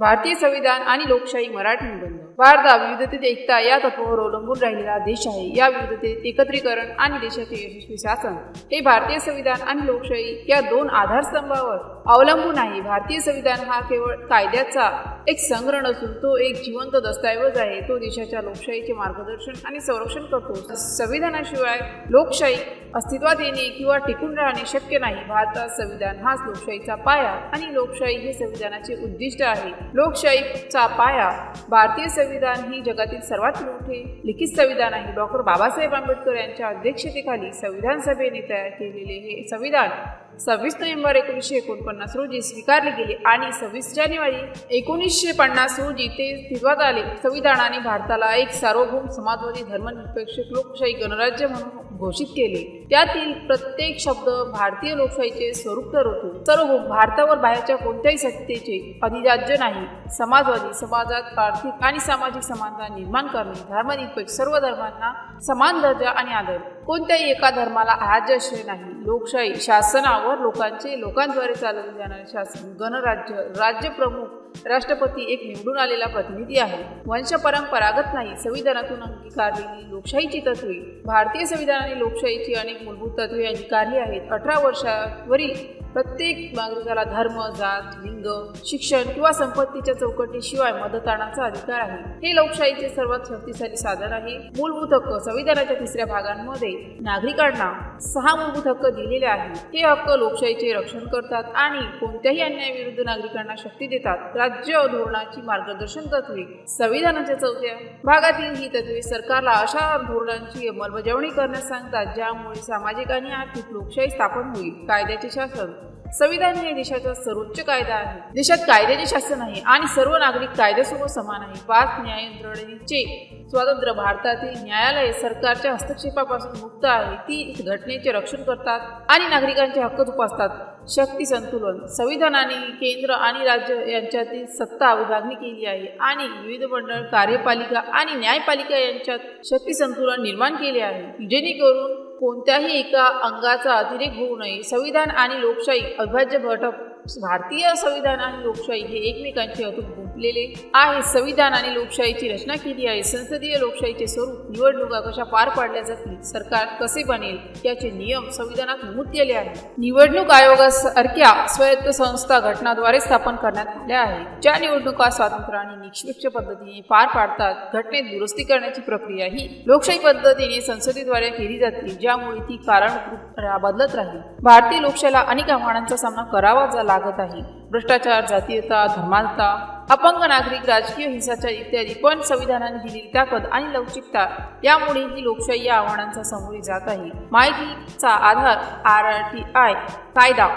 भारतीय संविधान आणि लोकशाही मराठी निबंध. भारत हा विविधतेत एकता या तत्वावर अवलंबून राहिलेला देश आहे. या विविधतेत एकत्रीकरण आणि देशाचे यशस्वी शासन. हे भारतीय संविधान आणि लोकशाही या दोन आधारस्तंभावर अवलंबून आहे. भारतीय संविधान हा केवळ कायद्याचा एक संग्रह नसून तो एक जिवंत दस्तऐवज आहे. तो देशाच्या लोकशाहीचे मार्गदर्शन आणि संरक्षण करतो. संविधानाशिवाय लोकशाही अस्तित्वात येणे किंवा टिकून राहणे शक्य नाही. भारतात संविधान हाच लोकशाहीचा पाया आणि लोकशाही हे संविधानाचे उद्दिष्ट आहे. लोकशाहीचा पाया भारतीय संविधान ही जगातील सर्वात मोठे लिखित संविधान आहे. डॉक्टर बाबासाहेब आंबेडकर यांच्या अध्यक्षतेखाली संविधान सभेने तयार केलेले हे संविधान सव्वीस नोव्हेंबर एकोणीसशे एकोणपन्नास रोजी स्वीकारले गेले आणि सव्वीस जानेवारी एकोणीसशे पन्नास रोजी ते अस्तित्वात आले. संविधानाने भारताला एक सार्वभौम समाजवादी धर्मनिरपेक्ष लोकशाही गणराज्य म्हणून घोषित केले. त्यातील प्रत्येक शब्द भारतीय लोकशाहीचे स्वरूप ठरवतो सर्व भारतावर बाहेरच्या कोणत्याही सत्तेचे अधिराज्य नाही. समाजवादी समाजात आर्थिक आणि सामाजिक समानता निर्माण करणे धर्मनिरपेक्ष सर्व धर्मांना समान दर्जा आणि आदर. कोणत्याही एका धर्माला राज्याश्रय नाही. लोकशाही शासनावर लोकांचे लोकांद्वारे चालवले जाणारे शासन गणराज्य राज्यप्रमुख राष्ट्रपती एक निवडून आलेला प्रतिनिधी आहे. वंश परंपरागत नाही. संविधानातून अंगीकारलेली लोकशाहीची तत्वे भारतीय संविधानाने लोकशाहीची अनेक मूलभूत तत्वे अंगीकारली आहेत. अठरा वर्षावरील प्रत्येक नागरिकाला धर्म जात लिंग शिक्षण किंवा संपत्तीच्या चौकटीशिवाय मतदानाचा अधिकार आहे. हे लोकशाहीचे सर्वात शक्तिशाली साधन आहे. मूलभूत हक्क संविधानाच्या तिसऱ्या भागांमध्ये नागरिकांना सहा मूलभूत हक्क दिलेले आहेत. हे हक्क लोकशाहीचे रक्षण करतात आणि कोणत्याही अन्यायाविरुद्ध नागरिकांना शक्ती देतात. राज्य धोरणाची मार्गदर्शन तत्वे संविधानाच्या चौथ्या भागातील ही तत्वे सरकारला अशा धोरणांची अंमलबजावणी करण्यास सांगतात ज्यामुळे सामाजिक आणि आर्थिक लोकशाही स्थापन होईल. कायद्याचे शासन संविधान हे देशाचा सर्वोच्च कायदा आहे. देशात कायद्याचे शासन आहे आणि सर्व नागरिक कायद्यासोबत समान आहे. पाच न्याय यंत्रणेचे स्वातंत्र्य भारतातील न्यायालय सरकारच्या हस्तक्षेपापासून मुक्त आहे. ती घटनेचे रक्षण करतात आणि नागरिकांचे हक्क जोपासतात. शक्ती संतुलन संविधानाने केंद्र आणि राज्य यांच्यातील सत्ता विभागणी केली आहे आणि विविध मंडळ कार्यपालिका आणि न्यायपालिका यांच्यात शक्ती संतुलन निर्माण केले आहे. जेणेकरून कोणत्याही एका अंगाचा अतिरेक होऊ नये. संविधान आणि लोकशाही अविभाज्य घटक भारतीय संविधान आणि लोकशाही हे एकमेकांचे अतूट गुंतलेले आहे. संविधान आणि लोकशाहीची रचना केली आहे. संसदीय लोकशाहीचे स्वरूप निवडणुका कशा पार पाडल्या जातील. सरकार कसे बनेल याचे नियम संविधानात नमूद केले आहे. निवडणूक आयोगासारख्या स्वायत्त संस्था घटनाद्वारे स्थापन करण्यात आल्या आहेत ज्या निवडणुका स्वातंत्र्य आणि निष्पक्ष पद्धतीने पार पाडतात घटनेत दुरुस्ती करण्याची प्रक्रिया ही लोकशाही पद्धतीने संसदेद्वारे केली जाते ज्यामुळे ती कारण बदलत राहील. भारतीय लोकशाहीला अनेक आव्हानांचा सामना करावा जा लागत आहे. भ्रष्टाचार जातीयता धर्मांता अपंग नागरिक राजकीय हिंसाचार इत्यादी पण संविधानाने दिलेली ताकद आणि लवचिकता यामुळे ही लोकशाही या आव्हानांचा सामोरी जात आहे. माहितीचा आधार आर आर टी आय कायदा.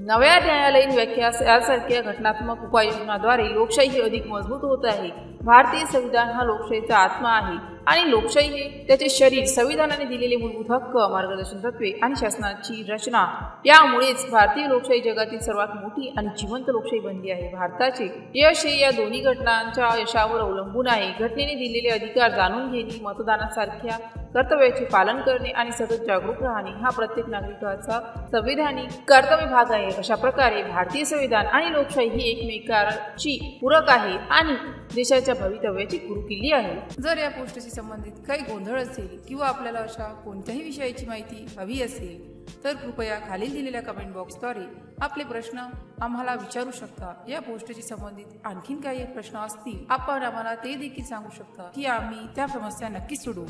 नव्या न्यायालयीन व्याख्या यासारख्या घटनात्मक उपाययोजनाद्वारे लोकशाही अधिक मजबूत होत आहे. भारतीय संविधान हा लोकशाहीचा आत्मा आहे. आणि लोकशाही हे त्याचे शरीर संविधानाने दिलेले मूलभूत हक्क मार्गदर्शन तत्वे आणि शासनाची रचना यामुळेच भारतीय लोकशाही जगातील सर्वात मोठी आणि जिवंत लोकशाही बनली आहे. भारताचे यश हे या दोन्ही घटनांच्या यशावर अवलंबून आहे. घटनेने दिलेले अधिकार जाणून घेणे मतदानासारख्या कर्तव्याचे पालन करणे आणि सतत जागरूक राहणे हा प्रत्येक नागरिकाचा संविधानिक कर्तव्य भाग आहे. अशा प्रकारे भारतीय संविधान आणि लोकशाही ही एकमेकांची पूरक आहे आणि देशाच्या भवितव्याची गुरुकिल्ली आहे. जर या गोष्टीची संबंधित काही गोंधळ असेल किंवा आपल्याला अशा कोणत्याही विषयाची माहिती हवी असेल तर कृपया खालील दिलेल्या कमेंट बॉक्सद्वारे आपले प्रश्न आम्हाला विचारू शकता. या गोष्टीशी संबंधित आणखीन काही प्रश्न असतील आपण आम्हाला ते देखील सांगू शकता की आम्ही त्या समस्या नक्कीच सोडवू.